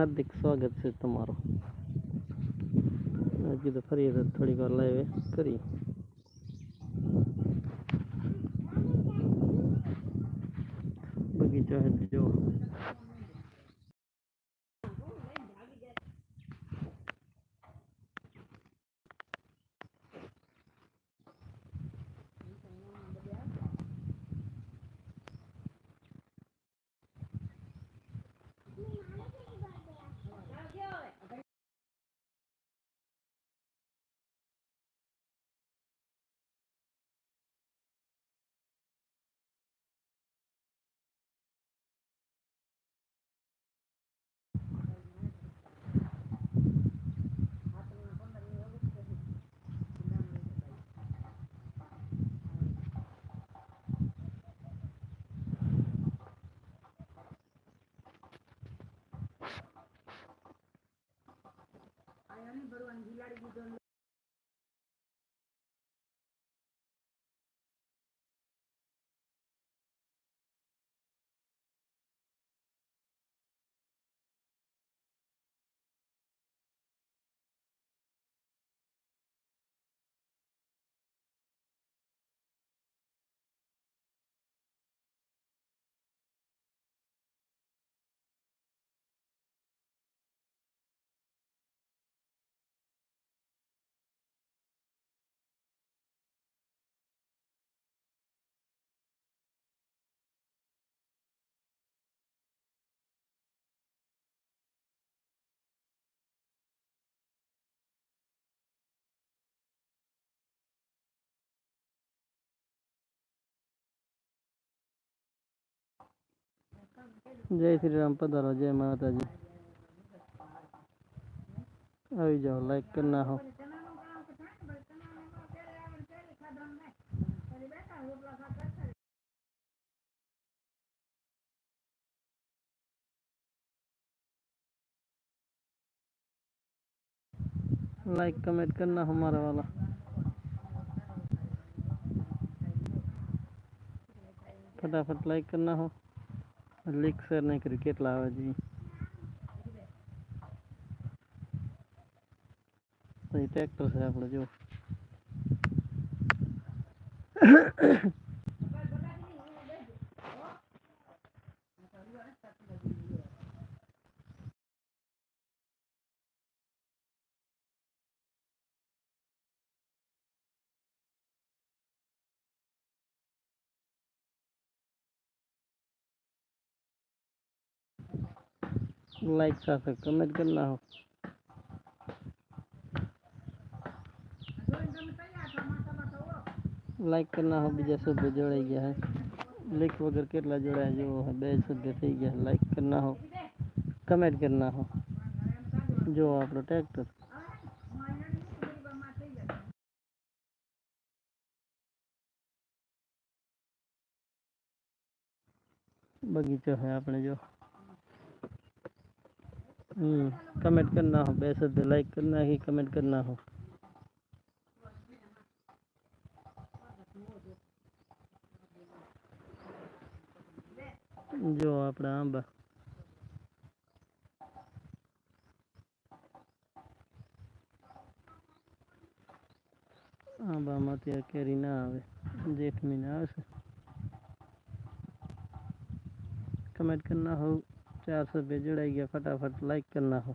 હાર્દિક સ્વાગત છે તમારું મેં કીધું ફરી વખત થોડીક વાર લાઈવ કરી બગીચો હે તો જો જય શ્રી રામ પધારો જય માતાજી આવી જાઓ લાઈક કરી નાખો लाइक कमेंट करना हमारा वाला फटाफट लाइक करना हो લેક્ચર નહીં કર્યું કેટલા આવે છે. ટ્રેક્ટર છે આપણે જો. लाइक સાથે કમેન્ટ કરી નાખો લાઈક કરી નાખો બીજા સભ્ય જોડાઈ ગયા હે લાઈક વગર કેટલા જોડાયા જેવો હે બે સભ્ય થઈ ગયા લાઈક કરી નાખો કમેન્ટ કરી નાખો જો આપણો ટ્રેક્ટર બગીચો હે આપણે જો હમ કમેન્ટ કરી નાખો બે સભ્ય લાઈક કરી નાખી કમેન્ટ કરી નાખો જો આપણા આંબા આંબામાં અત્યારે કેરી ના આવે જેઠ મહિના આવશે કમેન્ટ કરી નાખો ચાર સભ્ય જોડાઈ ગયા ફટાફટ લાઈક કરી નાખો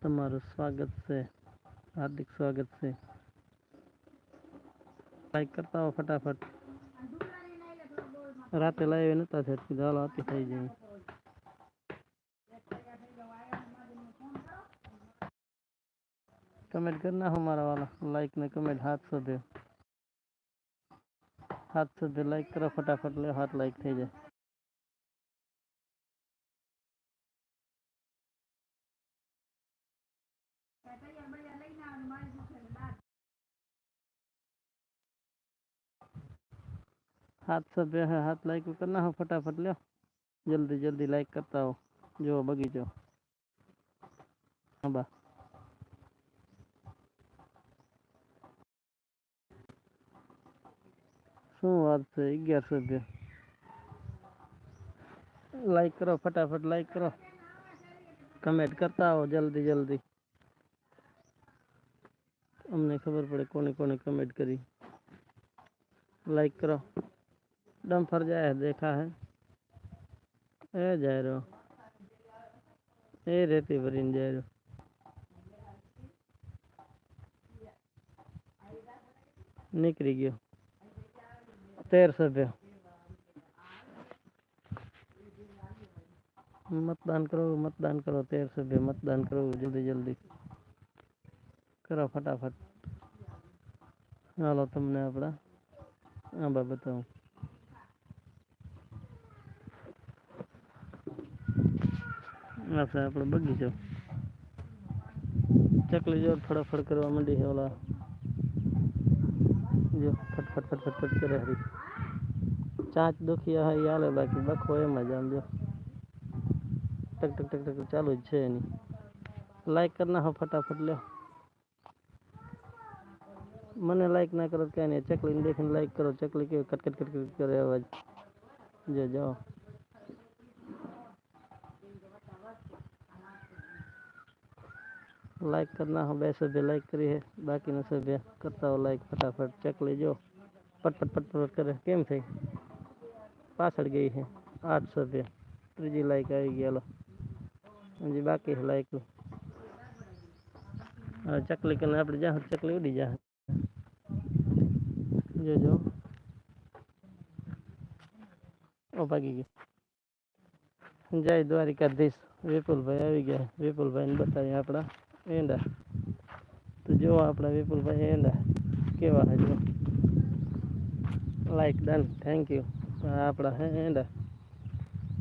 તમારું સ્વાગત છે હાર્દિક સ્વાગત છે લાઈક કરતા હો ફટાફટ રાતે લાવ્યો નતા થયા કીધું હાલો આથી થઈ જાય કમેન્ટ કરી નાખો મારા વાલા લાઈક ને કમેન્ટ હાથ સભ્ય હાથ સભ્ય લાઈક કરો ફટાફટ લે હાથ લાઈક થઈ જાય हाथ से बे है हाथ लाइक करना हो फटाफट लो जल्दी जल्दी लाइक करता हो जो बगीचो हाँ बा શું વાત છે અગિયારસો રૂપિયા લાઈક કરો ફટાફટ લાઈક કરો કમેન્ટ કરતા આવો જલ્દી જલ્દી અમને ખબર પડે કોને કોને કમેન્ટ કરી લાઈક કરો डम्फर जाए है देखा है ए जा रहे हो ए रेती भरीने जा रहे हो નીકળી ગયો તેર સભ્ય મતદાન કરો મતદાન કરો તેર સભ્ય મતદાન કરો જલ્દી જલ્દી કરો ફટાફટ હાલો તમને આપણા આંબા બતાવું આ છે આપણો બગીચો ચકલી જો ફળફળ કરવા માંડી છે ઓલા જો ફટ ફટ ફટ ફટ ફટ કરે હરી ચાંચ દુખી હા એ હાલે બાકી બખો એમ જ આમ જો ટક ટક ટક ટક ચાલુ જ છે એની લાઈક કરી નાખો ફટાફટ લ્યો મને લાઈક ના કરો તો કાંઈ નહીં ચકલીને દેખીને લાઈક કરો ચકલી કેવી કટ કટ કટ કટ કરે અવાજ જો જાઓ લાઈક करना हो બે સભ્ય લાઈક કરી है બાકીના સભ્ય કરતા હો લાઈક ફટાફટ ચકલી જો પટ પટ પટ પટ કરે કેમ થઈ પાછળ ગઈ છે આઠ સભ્ય ત્રીજી લાઈક આવી ગયા લો હજી બાકી છે લાઈક હવે ચકલી કરીને આપણે જ્યાં ચકલી ઉડી જાય જોજો ઓ ભાગી ગઈ જય દ્વારિકાધીશ વિપુલભાઈ આવી ગયા વિપુલભાઈને બતાવીએ આપણા એંડા તો જો આપણા વિપુલભાઈ એંડા કેવા છે જો લાઈક ડન થેન્ક યુ આપણા હે એંડા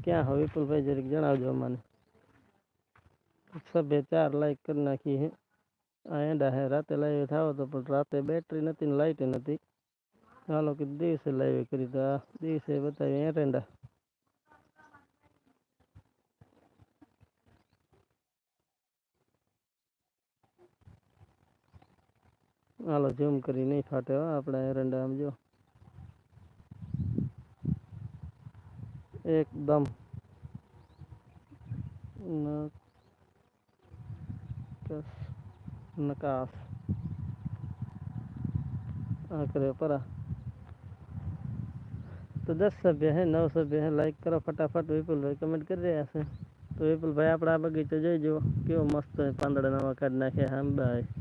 ક્યાં હો વિપુલભાઈ જરીક જણાવજો અમને સભ્ય ચાર લાઈક કરી નાખી હે આ એંડા હે રાતે લાઈવ થાવ તો પણ રાતે બેટરી નથી ને લાઈટ નથી હાલો કે દિવસે લાઈવ કરી તો આ દિવસે બતાવી એરંડા હાલો ઝૂમ કરી નહીં ફાટે હો આપણા એરંડા આમ જો એકદમ નકસ નકાસ આ કરે પરા તો દસ સભ્ય હે નવ સભ્ય હે લાઈક કરો ફટાફટ વિપુલભાઈ કમેન્ટ કરી રહ્યા છે તો વિપુલભાઈ આપણા આ બગીચો જોઈજો કેવો મસ્ત પાંદડા નવા કાઢી નાખ્યા આંબાએ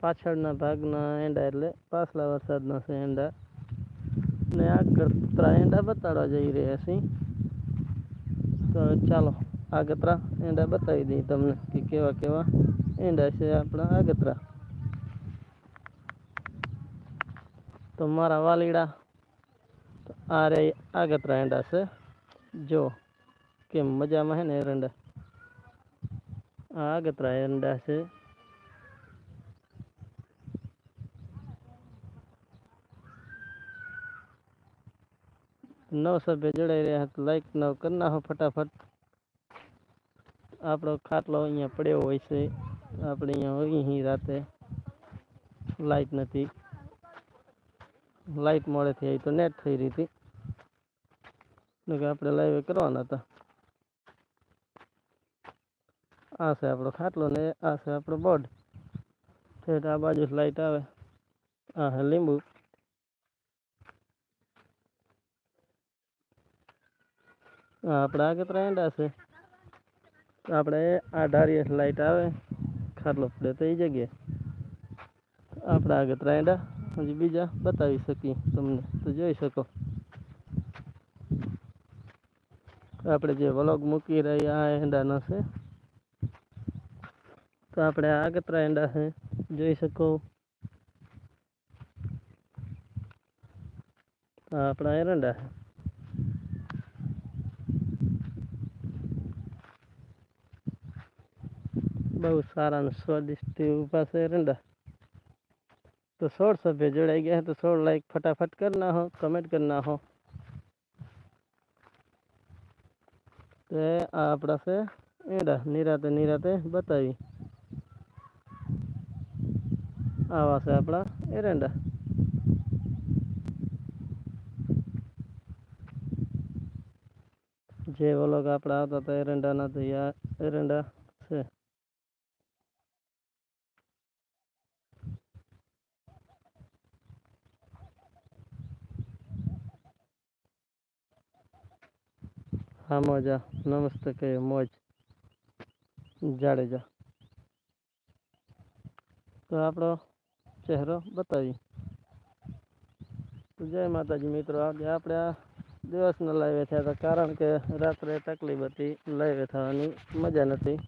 પાછળના ભાગના એંડા એટલે પાછલા વરસાદના છે એંડા ને આગળ ત્રા એંડા બતાડવા જઈ રહ્યા છીએ. તો ચાલો આગતરા એંડા બતાવી દઈએ તમને કે કેવા કેવા એંડા છે આપણા આગતરા તો મારા વાલીડા આ રે આગતરા એંડા છે. જો, કેમ મજામાં હે ને એરંડા આ આગતરા એંડા છે. નવ સભ્ય જોડાઈ રહ્યા તો લાઈક નવ કરી નાખો ફટાફટ આપણો ખાટલો અહીંયા પડ્યો હોય છે આપણે અહીંયા હોઈએ અહીં રાતે લાઈટ નથી લાઈટ મોડેથી આવી તો નેટ થઈ રહી હતી કે આપણે લાઈવ કરવાના હતા આ છે આપણો ખાટલો ને આ છે આપણો બોર્ડ ઠેઠ આ બાજુ લાઈટ આવે આ હે લીંબુ આપણા આગળ એંડા છે. આપણે આ ધારીએ લાઈટ આવે, ખાટલો પડે તો એ જગ્યાએ. આપણા આગળ એંડા હજી બીજા બતાવી શકીએ તમને, તો જોઈ શકો. આપણે જે વ્લોગ મૂકી રહ્યા આ એંડાનો છે, તો આપણે આગતરા એંડા છે, જોઈ શકો. આ આપણા એરંડા છે. બહુ સારા અને સ્વાદિષ્ટ ઊભા છે એરંડા તો સોળ સભ્ય જોડાઈ ગયા તો સોળ લાઈક ફટાફટ કરી નાખો કમેન્ટ કરી નાખો તે આ આપણા છે એડા નિરાતે નિરાતે બતાવી આવા છે આપણા એરંડા જે ઓલોગ આપણા આવતા હતા એરંડાના તો આ એરંડા છે હા મોજા નમસ્તે કે મોજ જાડેજા તો આપણો ચહેરો બતાવી તો જય માતાજી મિત્રો આજે આપણે આ દિવસના લાઈવે થયા હતા કારણ કે રાત્રે તકલીફ હતી લાઈવે થવાની મજા નથી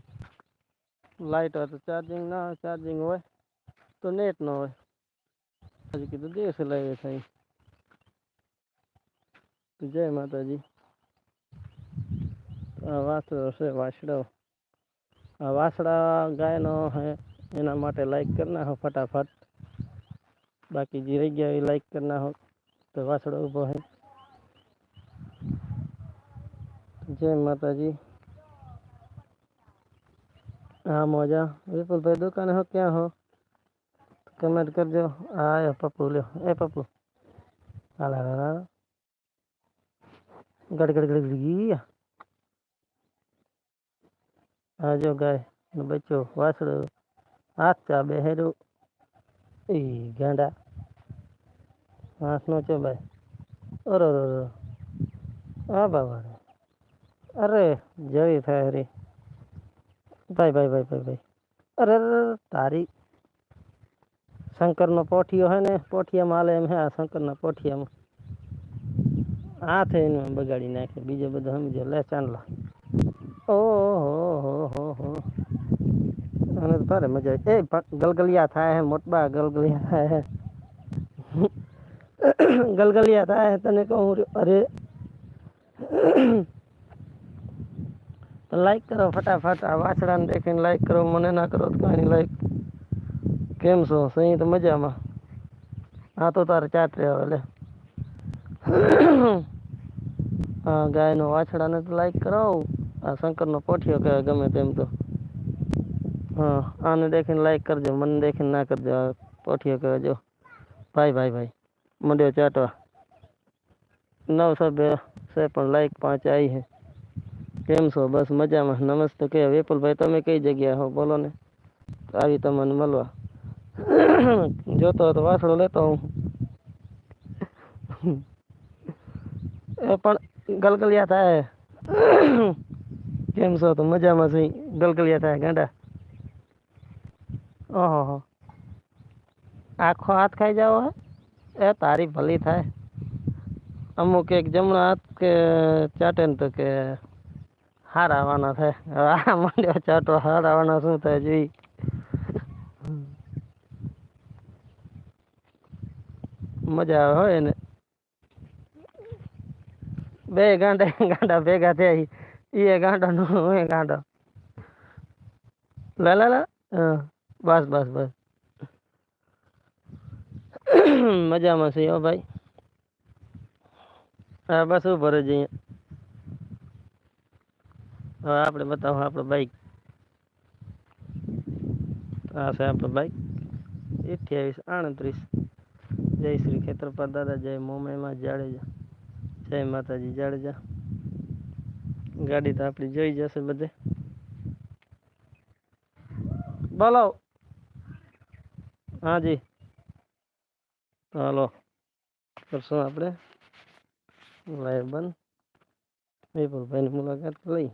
લાઇટ હોય તો ચાર્જિંગ ના હોય ચાર્જિંગ હોય તો નેટ ન હોય આજે કીધું દિવસે લાઈવે થઈ તો જય માતાજી આ વાસળો છે વાસળો આ વાસળા ગાયનો હે એના માટે લાઈક કરી નાખો ફટાફટ બાકી જે રહી ગયા એ લાઈક કરી નાખો તો વાસળો ઊભો હે જય માતાજી હા મોજા વિપુલભાઈ દુકાને હો ક્યાં હો કમેન્ટ કરજો હા આયો પપ્પુ લ્યો એ પપ્પુ હાલ હાલ હાલ હાલ ગડ ગડ ગડ ગડ આ જો ગાય નો બચ્ચો વાસળો હાથ ચા બેહેરું એ ગાંડા હાથ નો ચો ભાઈ અરે અરે અરે આ બાબા અરે જવી થાય હરી ભાઈ ભાઈ ભાઈ ભાઈ ભાઈ અરે અરે અરે, તારી શંકરનો પોઠિયો હે ને પોઠિયામાં હાલે એમ હે આ શંકરના પોઠિયામાં હાથ એને બગાડી નાખે બીજો બધો સમજો લે ચાંદલો ઓહો હો હો હો અને ભારે મજા આવે. એ ગલગલિયા થાય હે, મોટબા ગલગલિયા થાય હે. ગલગલિયા થાય હે, તને કહું અરે લાઈક કરો ફટાફટ, આ વાછડાને દેખીને લાઈક કરો, મને ના કરો તો કાંઈ લાઈક કેમ છો? સહી તો મજામાં? હા તો તારે ચાટ રહ્યો લે. હા, ગાયનો વાછડાને તો લાઈક કરાવો. આ શંકરનો પોઠિયો કહેવાય ગમે તેમ તો હા આને દેખીને લાઈક કરજો મને દેખીને ના કરજો આ પોઠિયો કહેવાય જો ભાઈ ભાઈ ભાઈ મંડ્યો ચાટવા નવ સભ્ય છે પણ લાઈક પાંચ આવી છે કેમ છો બસ મજામાં નમસ્તે કે વિપુલભાઈ તમે કઈ જગ્યા હો બોલો ને આવી તમને મળવા જોતો હોય તો વાસળો લેતો હું એ પણ ગલગલિયા થાય કેમ છો તો મજામાં છું. ગલગલિયા થાય ગાંડા. ઓહો હો. આખો હાથ ખાઈ જાવ હે. એ તારી ભલી થાય. અમુક એક જમણા હાથ કે ચાટે ને તો કે હારાવાના થાય. હવે આ માંડ્યો ચાટો હારાવાના શું થાય જોઈ મજા આવે હોય ને. બે ગાંડા ગાંડા ભેગા થયા ઈ એ ગાંડો નો હું એ ગાંડો લા લા લા હા બસ બસ બસ મજામાં છે હો ભાઈ હા બસ ઉભો રહેજે અહીંયા હવે આપણે બતાવો આપણો બાઈક આ છે આપણો બાઈક અઠ્યાવીસ આડત્રીસ જય શ્રી ખેતરપા દાદા જય મોમેમાં જાડેજા જય માતાજી જાડેજા ગાડી તો આપણી જોઈ જશે બધે. બોલો. હા જી. હાલો. કરશું આપણે? લાઈવ બંધ. વિપુલભાઈની મુલાકાત લઈ.